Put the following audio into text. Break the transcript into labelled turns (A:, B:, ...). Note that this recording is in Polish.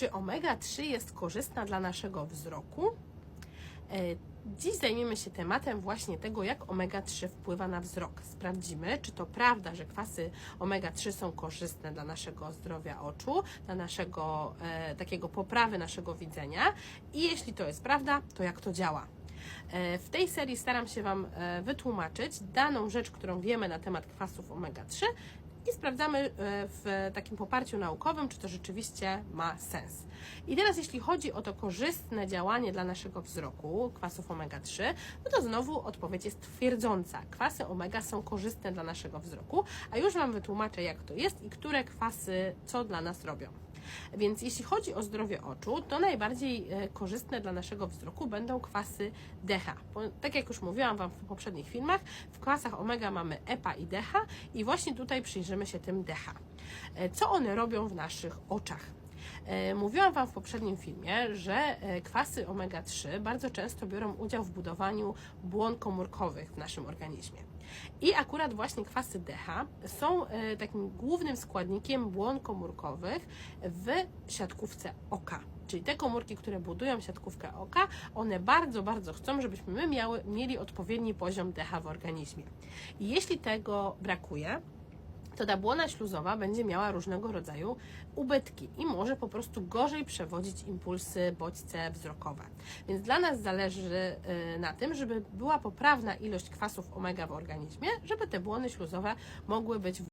A: Czy omega-3 jest korzystna dla naszego wzroku? E, Dziś zajmiemy się tematem właśnie tego, jak omega-3 wpływa na wzrok. Sprawdzimy, czy to prawda, że kwasy omega-3 są korzystne dla naszego zdrowia oczu, dla naszego e, takiego poprawy naszego widzenia i jeśli to jest prawda, to jak to działa. E, W tej serii staram się Wam e, wytłumaczyć daną rzecz, którą wiemy na temat kwasów omega-3 i sprawdzamy e, w takim poparciu naukowym, czy to rzeczywiście ma sens. I teraz, jeśli chodzi o to korzystne działanie dla naszego wzroku kwasów omega-3, no to znowu odpowiedź jest twierdząca. Kwasy omega są korzystne dla naszego wzroku, a już Wam wytłumaczę, jak to jest i które kwasy co dla nas robią. Więc jeśli chodzi o zdrowie oczu, to najbardziej e, korzystne dla naszego wzroku będą kwasy DHA. Bo, tak jak już mówiłam Wam w poprzednich filmach, w kwasach omega mamy EPA i DHA i właśnie tutaj przyjrzymy się tym DHA. E, Co one robią w naszych oczach? E, Mówiłam Wam w poprzednim filmie, że e, kwasy omega-3 bardzo często biorą udział w budowaniu błon komórkowych w naszym organizmie. I akurat właśnie kwasy DHA są e, takim głównym składnikiem błon komórkowych w siatkówce oka. Czyli te komórki, które budują siatkówkę oka, one bardzo, bardzo chcą, żebyśmy my miały, mieli odpowiedni poziom DHA w organizmie. I jeśli tego brakuje, to ta błona śluzowa będzie miała różnego rodzaju ubytki i może po prostu gorzej przewodzić impulsy bodźce wzrokowe. Więc dla nas zależy y, na tym, żeby była poprawna ilość kwasów omega w organizmie, żeby te błony śluzowe mogły być